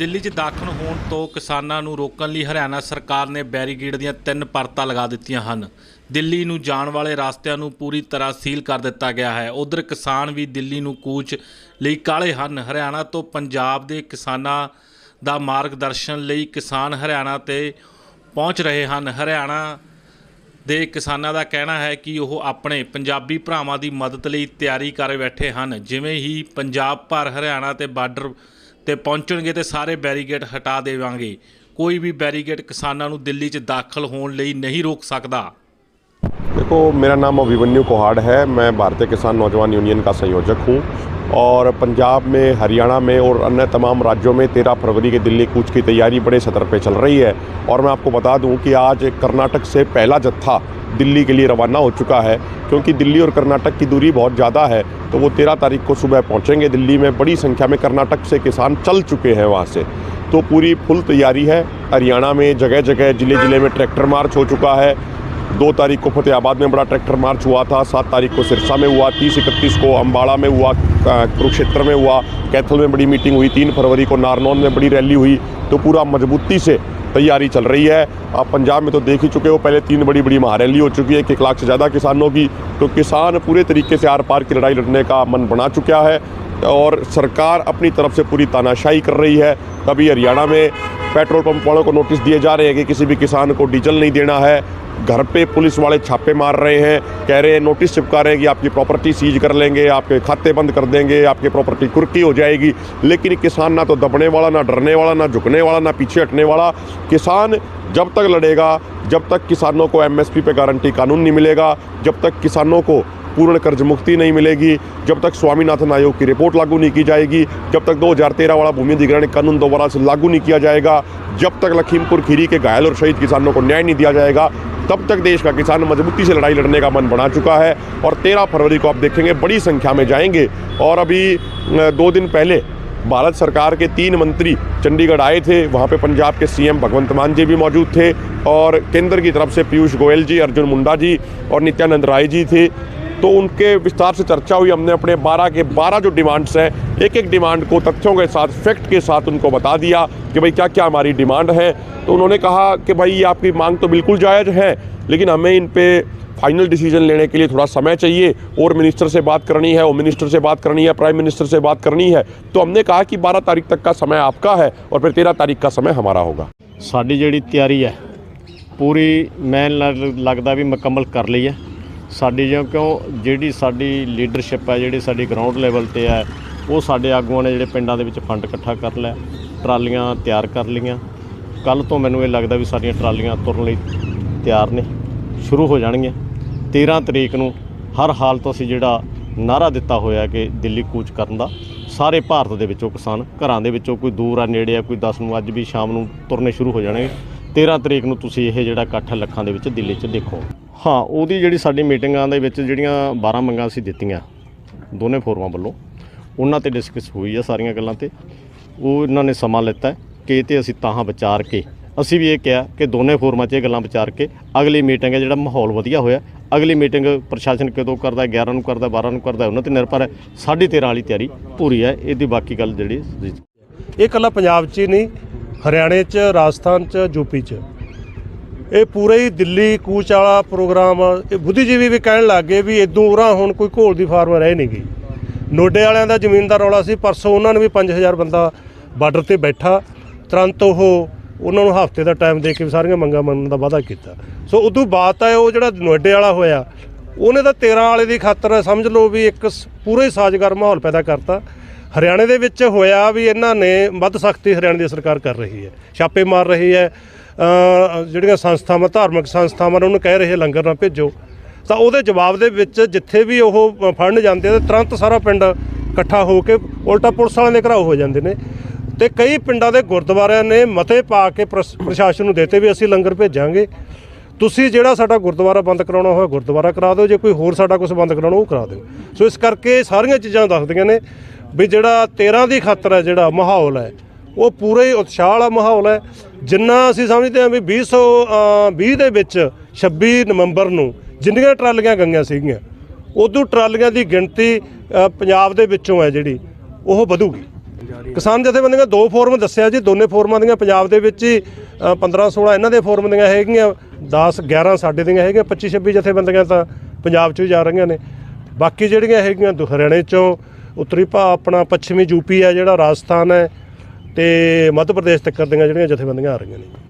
ਦਿੱਲੀ 'ਚ ਦਾਖਲ ਹੋਣ ਤੋਂ ਕਿਸਾਨਾਂ ਨੂੰ ਰੋਕਣ ਲਈ ਹਰਿਆਣਾ ਸਰਕਾਰ ਨੇ ਬੈਰੀਗੇਡ ਦੀਆਂ ਤਿੰਨ ਪਰਤਾਂ ਲਗਾ ਦਿੱਤੀਆਂ ਹਨ। ਦਿੱਲੀ ਨੂੰ ਜਾਣ ਵਾਲੇ ਰਸਤਿਆਂ ਨੂੰ ਪੂਰੀ ਤਰ੍ਹਾਂ ਸੀਲ ਕਰ ਦਿੱਤਾ ਗਿਆ ਹੈ। ਉਧਰ ਕਿਸਾਨ ਵੀ ਦਿੱਲੀ ਨੂੰ ਕੂਚ ਲਈ ਕਾਲੇ ਹਨ। ਹਰਿਆਣਾ ਤੋਂ ਪੰਜਾਬ ਦੇ ਕਿਸਾਨਾਂ ਦਾ ਮਾਰਗਦਰਸ਼ਨ ਲਈ ਕਿਸਾਨ ਹਰਿਆਣਾ ਤੇ ਪਹੁੰਚ ਰਹੇ ਹਨ। ਹਰਿਆਣਾ ਦੇ ਕਿਸਾਨਾਂ ਦਾ ਕਹਿਣਾ ਹੈ ਕਿ ਉਹ ਆਪਣੇ ਪੰਜਾਬੀ ਭਰਾਵਾਂ ਦੀ ਮਦਦ ਲਈ ਤਿਆਰੀ ਕਰ ਬੈਠੇ ਹਨ। ਜਿਵੇਂ ਹੀ ਪੰਜਾਬ ਭਰ ਹਰਿਆਣਾ ਤੇ ਬਾਰਡਰ ਤੇ ਪਹੁੰਚਣਗੇ ਤੇ ਸਾਰੇ ਬੈਰੀਗੇਡ ਹਟਾ ਦੇਵਾਂਗੇ ਕੋਈ ਵੀ ਬੈਰੀਗੇਡ ਕਿਸਾਨਾਂ ਨੂੰ ਦਿੱਲੀ 'ਚ ਦਾਖਲ ਹੋਣ ਲਈ ਨਹੀਂ ਰੋਕ ਸਕਦਾ देखो मेरा नाम अभिमन्यु कोहाड़ है मैं भारतीय किसान नौजवान यूनियन का संयोजक हूँ और पंजाब में हरियाणा में और अन्य तमाम राज्यों में तेरह फरवरी के दिल्ली कूच की तैयारी बड़े सतर पे चल रही है और मैं आपको बता दूं कि आज कर्नाटक से पहला जत्था दिल्ली के लिए रवाना हो चुका है, क्योंकि दिल्ली और कर्नाटक की दूरी बहुत ज़्यादा है तो वो तेरह तारीख को सुबह पहुँचेंगे। दिल्ली में बड़ी संख्या में कर्नाटक से किसान चल चुके हैं वहाँ से। तो पूरी फुल तैयारी है। हरियाणा में जगह जगह ज़िले ज़िले में ट्रैक्टर मार्च हो चुका है। दो तारीख को फतेहाबाद में बड़ा ट्रैक्टर मार्च हुआ था, सात तारीख को सिरसा में हुआ, तीस इकतीस को अम्बाड़ा में हुआ कुरुक्षेत्र में हुआ, कैथल में बड़ी मीटिंग हुई, तीन फरवरी को नारनौल में बड़ी रैली हुई। तो पूरा मजबूती से तैयारी चल रही है। आप पंजाब में तो देख ही चुके हो, पहले तीन बड़ी बड़ी महारैली हो चुकी है, एक लाख से ज़्यादा किसानों की। तो किसान पूरे तरीके से आर पार की लड़ाई लड़ने का मन बना चुका है और सरकार अपनी तरफ़ से पूरी तानाशाही कर रही है। कभी हरियाणा में पेट्रोल पंप वालों को नोटिस दिए जा रहे हैं कि किसी भी किसान को डीजल नहीं देना है। घर पे पुलिस वाले छापे मार रहे हैं, कह रहे हैं, नोटिस चिपका रहे हैं कि आपकी प्रॉपर्टी सीज कर लेंगे, आपके खाते बंद कर देंगे, आपकी प्रॉपर्टी कुर्की हो जाएगी। लेकिन किसान ना तो दबने वाला, ना डरने वाला, ना झुकने वाला, ना पीछे हटने वाला। किसान जब तक लड़ेगा, जब तक किसानों को एमएसपी पे गारंटी कानून नहीं मिलेगा, जब तक किसानों को पूर्ण कर्ज मुक्ति नहीं मिलेगी, जब तक स्वामीनाथन आयोग की रिपोर्ट लागू नहीं की जाएगी, जब तक 2013 वाला भूमि अधिग्रहण कानून दोबारा से लागू नहीं किया जाएगा, जब तक लखीमपुर खीरी के घायल और शहीद किसानों को न्याय नहीं दिया जाएगा तब तक देश का किसान मजबूती से लड़ाई लड़ने का मन बना चुका है और तेरह फरवरी को आप देखेंगे बड़ी संख्या में जाएँगे और अभी दो दिन पहले भारत सरकार के तीन मंत्री चंडीगढ़ आए थे, वहाँ पे पंजाब के सीएम भगवंत मान जी भी मौजूद थे और केंद्र की तरफ़ से पीयूष गोयल जी, अर्जुन मुंडा जी और नित्यानंद राय जी थे। तो उनके विस्तार से चर्चा हुई हमने अपने 12 के 12 जो डिमांड्स हैं एक एक डिमांड को तथ्यों के साथ फैक्ट के साथ उनको बता दिया कि भाई क्या क्या हमारी डिमांड है तो उन्होंने कहा कि भाई ये आपकी मांग तो बिल्कुल जायज़ है लेकिन हमें इन पे फाइनल डिसीजन लेने के लिए थोड़ा समय चाहिए और मिनिस्टर से बात करनी है होम मिनिस्टर से बात करनी है प्राइम मिनिस्टर से बात करनी है तो हमने कहा कि 12 तारीख तक का समय आपका है और फिर 13 तारीख का समय हमारा होगा ਸਾਡੀ ਜਿਹੜੀ ਤਿਆਰੀ ਹੈ ਪੂਰੀ ਮੈਂ ਲ- ਲੱਗਦਾ ਵੀ ਮੁਕੰਮਲ ਕਰ ਲਈ ਹੈ ਸਾਡੀ ਜਿਉਂ ਕਿਉਂ ਜਿਹੜੀ ਸਾਡੀ ਲੀਡਰਸ਼ਿਪ ਹੈ, ਜਿਹੜੀ ਸਾਡੀ ਗਰਾਊਂਡ ਲੈਵਲ ਤੇ ਹੈ, ਉਹ ਸਾਡੇ ਆਗੂਆਂ ਨੇ ਜਿਹੜੇ ਪਿੰਡਾਂ ਦੇ ਵਿੱਚ ਫੰਡ ਇਕੱਠਾ ਕਰ ਲਿਆ, ਟਰਾਲੀਆਂ ਤਿਆਰ ਕਰ ਲਈਆਂ। ਕੱਲ ਤੋਂ ਮੈਨੂੰ ਇਹ ਲੱਗਦਾ ਵੀ ਸਾਡੀਆਂ ਟਰਾਲੀਆਂ ਤੁਰਨ ਲਈ ਤਿਆਰ ਨੇ, ਸ਼ੁਰੂ ਹੋ ਜਾਣਗੀਆਂ। 13 ਤਰੀਕ ਨੂੰ ਹਰ ਹਾਲਤ ਅਸੀਂ ਜਿਹੜਾ ਨਾਰਾ ਦਿੱਤਾ ਹੋਇਆ ਕਿ ਦਿੱਲੀ ਕੂਚ ਕਰਨ ਦਾ, ਸਾਰੇ ਭਾਰਤ ਦੇ ਵਿੱਚੋਂ ਕਿਸਾਨ, ਘਰਾਂ ਦੇ ਵਿੱਚੋਂ ਕੋਈ ਦੂਰ ਆ, ਨੇੜੇ ਆ, ਕੋਈ 10 ਨੂੰ ਅੱਜ ਵੀ ਸ਼ਾਮ ਨੂੰ ਤੁਰਨੇ ਸ਼ੁਰੂ ਹੋ ਜਾਣਗੇ। 13 ਤਰੀਕ ਨੂੰ ਤੁਸੀਂ ਇਹ ਜਿਹੜਾ ਇਕੱਠ ਲੱਖਾਂ ਦੇ ਵਿੱਚ ਦਿੱਲੀ 'ਚ ਦੇਖੋ। ਹਾਂ ਉਹਦੀ ਜਿਹੜੀ ਸਾਡੀ ਮੀਟਿੰਗਾਂ ਦੇ ਵਿੱਚ ਜਿਹੜੀਆਂ 12 ਮੰਗਾਂ ਅਸੀਂ ਦਿੱਤੀਆਂ ਦੋਨੇ ਫੋਰਮਾਂ ਵੱਲੋਂ ਉਹਨਾਂ ਤੇ ਡਿਸਕਸ ਹੋਈ ਆ ਸਾਰੀਆਂ ਗੱਲਾਂ ਤੇ। ਉਹ ਇਹਨਾਂ ਨੇ ਸਮਾਂ ਲਿੱਤਾ ਕਿ ਇਹ ਤੇ ਅਸੀਂ ਤਾਹਾਂ ਵਿਚਾਰ ਕੇ ਅਸੀਂ ਵੀ ਇਹ ਕਿਹਾ ਕਿ ਦੋਨੇ ਫੋਰਮਾਂ 'ਚ ਇਹ ਗੱਲਾਂ ਵਿਚਾਰ ਕੇ ਅਗਲੀ ਮੀਟਿੰਗ ਹੈ ਜਿਹੜਾ ਮਾਹੌਲ ਵਧੀਆ ਹੋਇਆ ਅਗਲੀ ਮੀਟਿੰਗ ਪ੍ਰਸ਼ਾਸਨ ਕਦੋਂ ਕਰਦਾ ਹੈ, 11 ਨੂੰ ਕਰਦਾ 12 ਨੂੰ ਕਰਦਾ ਉਹਨਾਂ ਤੇ ਨਿਰਭਰ ਹੈ। ਸਾਢੇ 13 ਵਾਲੀ ਤਿਆਰੀ ਪੂਰੀ ਹੈ ਇਹਦੀ ਬਾਕੀ ਗੱਲ ਜਿਹੜੀ ਇਹ ਇਕੱਲਾ ਪੰਜਾਬ 'ਚ ਹੀ ਨਹੀਂ ਹਰਿਆਣੇ 'ਚ ਰਾਜਸਥਾਨ 'ਚ ਯੂਪੀ 'ਚ। ਇਹ ਪੂਰਾ ਹੀ ਦਿੱਲੀ ਕੂਚ ਵਾਲਾ ਪ੍ਰੋਗਰਾਮ ਇਹ ਬੁੱਧੀਜੀਵੀ ਵੀ ਕਹਿਣ ਲੱਗੇ ਵੀ ਇਦੋਂ ਉਰਾਂ ਹੁਣ ਕੋਈ ਘੋਲ ਦੀ ਫਾਰਮ ਰਹਿ ਨਹੀਂ ਗਈ। ਨੋਡੇ ਵਾਲਿਆਂ ਦਾ ਜ਼ਮੀਨ ਦਾ ਰੌਲਾ ਸੀ, ਪਰਸੋਂ ਉਹਨਾਂ ਨੇ ਵੀ 5000 ਬੰਦਾ ਬਾਰਡਰ ਤੇ ਬੈਠਾ। ਤੁਰੰਤ ਉਹ ਉਹਨਾਂ ਨੂੰ ਹਫ਼ਤੇ ਦਾ ਟਾਈਮ ਦੇ ਕੇ ਵੀ ਸਾਰੀਆਂ ਮੰਗਾਂ ਮੰਨਣ ਦਾ ਵਾਅਦਾ ਕੀਤਾ। ਸੋ ਉਦੋਂ ਬਾਅਦ ਤਾਂ ਉਹ ਜਿਹੜਾ ਨੋਡੇ ਵਾਲਾ ਹੋਇਆ, ਉਹਨੇ ਤਾਂ 13 ਵਾਲੇ ਦੀ ਖਾਤਰ ਸਮਝ ਲਓ ਵੀ ਇੱਕ ਸ- ਪੂਰਾ ਹੀ ਸਾਜ਼ਗਾਰ ਮਾਹੌਲ ਪੈਦਾ ਕਰਤਾ। ਹਰਿਆਣੇ ਦੇ ਵਿੱਚ ਹੋਇਆ ਵੀ ਇਹਨਾਂ ਨੇ ਵੱਧ ਸਖਤੀ ਹਰਿਆਣੇ ਦੀ ਸਰਕਾਰ ਕਰ ਰਹੀ ਹੈ। ਛਾਪੇ ਮਾਰ ਰਹੀ ਹੈ। ਜਿਹੜੀਆਂ ਸੰਸਥਾਵਾਂ, ਧਾਰਮਿਕ ਸੰਸਥਾਵਾਂ ਨੇ ਉਹਨੂੰ ਕਹਿ ਰਹੇ ਲੰਗਰ ਨਾ ਭੇਜੋ। ਤਾਂ ਉਹਦੇ ਜਵਾਬ ਦੇ ਵਿੱਚ ਜਿੱਥੇ ਵੀ ਉਹ ਫੜਨ ਜਾਂਦੇ ਆ, ਤੇ ਤੁਰੰਤ ਸਾਰਾ ਪਿੰਡ ਇਕੱਠਾ ਹੋ ਕੇ ਉਲਟਾ ਪੁਲਿਸ ਵਾਲਿਆਂ ਦੇ ਘਰਾਓ ਹੋ ਜਾਂਦੇ ਨੇ। ਤੇ ਕਈ ਪਿੰਡਾਂ ਦੇ ਗੁਰਦੁਆਰਿਆਂ ਨੇ ਮਤੇ ਪਾ ਕੇ ਪ੍ਰਸ- ਪ੍ਰਸ਼ਾਸਨ ਨੂੰ ਦੇਤੇ ਵੀ ਅਸੀਂ ਲੰਗਰ ਭੇਜਾਂਗੇ। ਤੁਸੀਂ ਜਿਹੜਾ ਸਾਡਾ ਗੁਰਦੁਆਰਾ ਬੰਦ ਕਰਾਉਣਾ ਹੋਇਆ, ਗੁਰਦੁਆਰਾ ਕਰਾ ਦਿਓ। ਜੇ ਕੋਈ ਹੋਰ ਸਾਡਾ ਕੁਝ ਬੰਦ ਕਰਾਉਣਾ, ਉਹ ਕਰਾ ਦਿਓ। ਸੋ ਇਸ ਕਰਕੇ ਸਾਰੀਆਂ ਚੀਜ਼ਾਂ ਦੱਸਦੀਆਂ ਨੇ ਵੀ ਜਿਹੜਾ 13 ਦੀ ਖਾਤਰ ਹੈ, ਜਿਹੜਾ ਮਾਹੌਲ ਹੈ ਉਹ ਪੂਰੇ ਹੀ ਉਤਸ਼ਾਹ ਵਾਲਾ ਮਾਹੌਲ ਹੈ। ਜਿੰਨਾ ਅਸੀਂ ਸਮਝਦੇ ਹਾਂ ਵੀ 2020 ਦੇ ਵਿੱਚ 26 ਨਵੰਬਰ ਨੂੰ ਜਿੰਨੀਆਂ ਟਰਾਲੀਆਂ ਗਈਆਂ ਸੀਗੀਆਂ, ਉਦੋਂ ਟਰਾਲੀਆਂ ਦੀ ਗਿਣਤੀ ਪੰਜਾਬ ਦੇ ਵਿੱਚੋਂ ਹੈ ਜਿਹੜੀ, ਉਹ ਵਧੂਗੀ। ਕਿਸਾਨ ਜਥੇਬੰਦੀਆਂ ਦੋ ਫੋਰਮ ਦੱਸਿਆ ਜੀ, ਦੋਨੇ ਫੋਰਮਾਂ ਦੀਆਂ ਪੰਜਾਬ ਦੇ ਵਿੱਚ ਹੀ 15 16 ਇਹਨਾਂ ਦੇ ਫੋਰਮ ਦੀਆਂ ਹੈਗੀਆਂ 10 11 ਸਾਡੇ ਦੀਆਂ ਹੈਗੀਆਂ 25 26 ਜਥੇਬੰਦੀਆਂ ਤਾਂ ਪੰਜਾਬ 'ਚ ਹੀ ਜਾ ਰਹੀਆਂ ਨੇ। ਬਾਕੀ ਜਿਹੜੀਆਂ ਹੈਗੀਆਂ ਦੁ- ਹਰਿਆਣੇ 'ਚੋਂ, ਉੱਤਰੀ ਭਾ ਆਪਣਾ ਪੱਛਮੀ ਯੂਪੀ ਹੈ ਜਿਹੜਾ ਰਾਜਸਥਾਨ ਹੈ ਤੇ ਮੱਧ ਪ੍ਰਦੇਸ਼ ਤੱਕ ਦੀਆਂ ਜਿਹੜੀਆਂ ਜਥੇਬੰਦੀਆਂ ਆ ਰਹੀਆਂ ਨੇ।